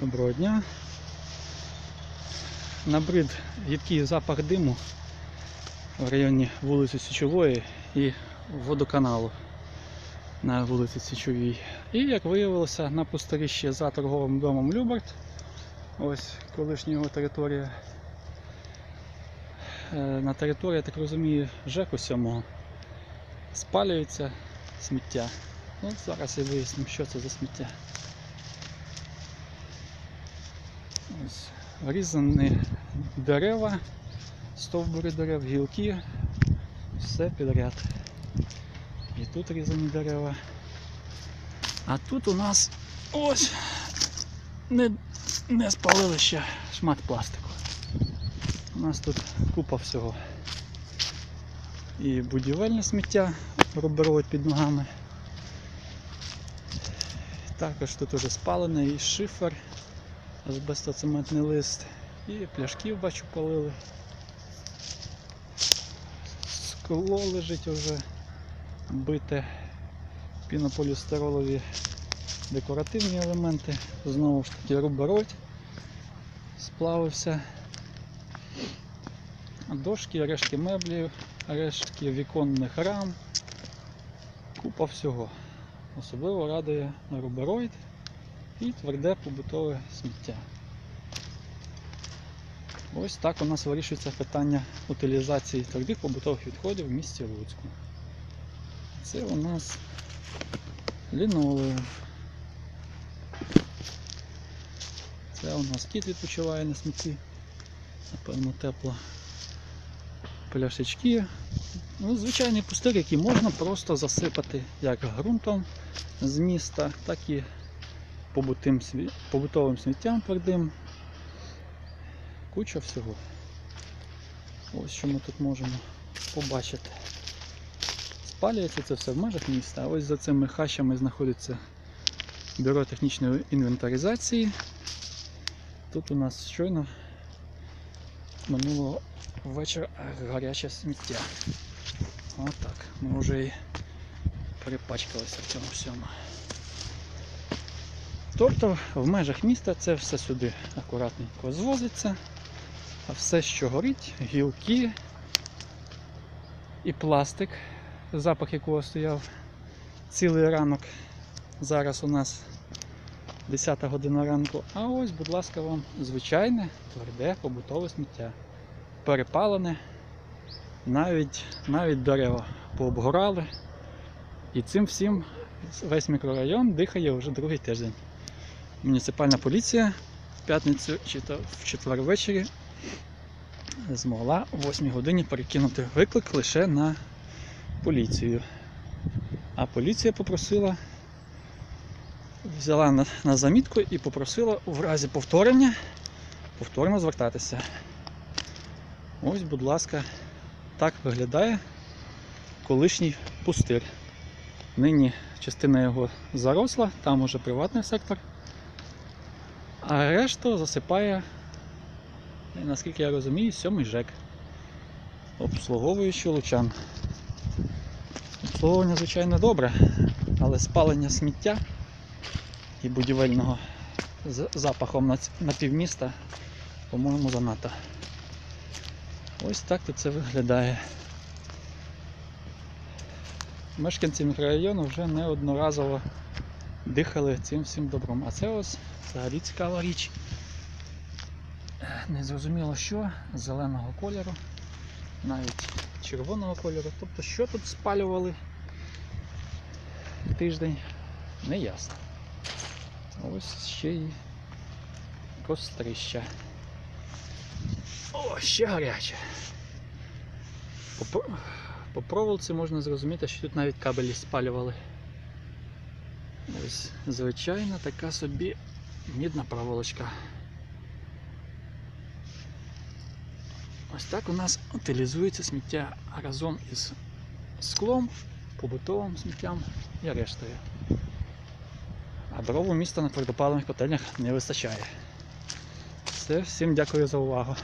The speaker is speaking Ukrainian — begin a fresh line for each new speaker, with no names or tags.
Доброго дня. Набрид гідкий запах диму в районі вулиці Січової і водоканалу на вулиці Січовій. І як виявилося, на пустиріщі за торговим домом Люберт, ось колишня його територія. Е, На території, я так розумію, ЖЕКу 7 спалюється сміття. Ну, зараз і вияснимо, що це за сміття. Ось різані дерева, стовбури дерев, гілки, все підряд. І тут різані дерева. А тут у нас ось не, не спалили ще шмат пластику. У нас тут купа всього. І будівельне сміття руберовать під ногами. Також тут уже спалене і шифер азбестоцементний лист. І пляшків бачу палили. Скло лежить вже бите пінополістиролові декоративні елементи. Знову ж таки рубероль сплавився. Дошки, рештки меблів, рештки віконних рам. Купа всього. Особливо радує рубероїд і тверде побутове сміття. Ось так у нас вирішується питання утилізації твердих побутових відходів в місті Луцьку. Це у нас лінолеум. Це у нас кіт відпочиває на смітті. Напевно, тепло. Пляшечки. Ну, звичайний пустир, який можна просто засипати як ґрунтом з міста, так і побутим, побутовим сміттям твердим. Куча всього. Ось що ми тут можемо побачити. Спалюється це все в межах міста, а ось за цими хащами знаходиться бюро технічної інвентаризації. Тут у нас щойно минулого вечора гаряче сміття. Отак. Ми вже і перепачкалися в цьому всьому. Тобто в межах міста це все сюди акуратненько звозиться, а все, що горить, гілки і пластик, запах якого стояв цілий ранок. Зараз у нас 10 година ранку. А ось, будь ласка, вам звичайне тверде побутове сміття. Перепалене, навіть, навіть дерева пообгорали. І цим всім весь мікрорайон дихає вже другий тиждень. Муніципальна поліція в п'ятницю чи то в четвер ввечері змогла о 8 годині перекинути виклик лише на поліцію. А поліція попросила, взяла на, на замітку і попросила в разі повторення повторно звертатися. Ось, будь ласка, так виглядає колишній пустир. Нині частина його заросла, там уже приватний сектор. А решту засипає, наскільки я розумію, сьомий ЖЕК, обслуговуючи лучан. Обслуговування, звичайно, добре, але спалення сміття і будівельного з запахом на, півміста, по-моєму, занадто. Ось так тут це виглядає. Мешканці мікрорайону вже неодноразово дихали цим всім добром. А це ось взагалі цікава річ. Незрозуміло що, зеленого кольору, навіть червоного кольору. Тобто, що тут спалювали тиждень, не ясно. Ось ще й кострища. О, ще гаряче. По проволоці можна зрозуміти, що тут навіть кабелі спалювали. Ось звичайна така собі мідна проволочка. Ось так у нас утилізується сміття разом із склом, побутовим сміттям і рештою. А дров у міста на твердопаливних котельнях не вистачає. Все, всім дякую за увагу.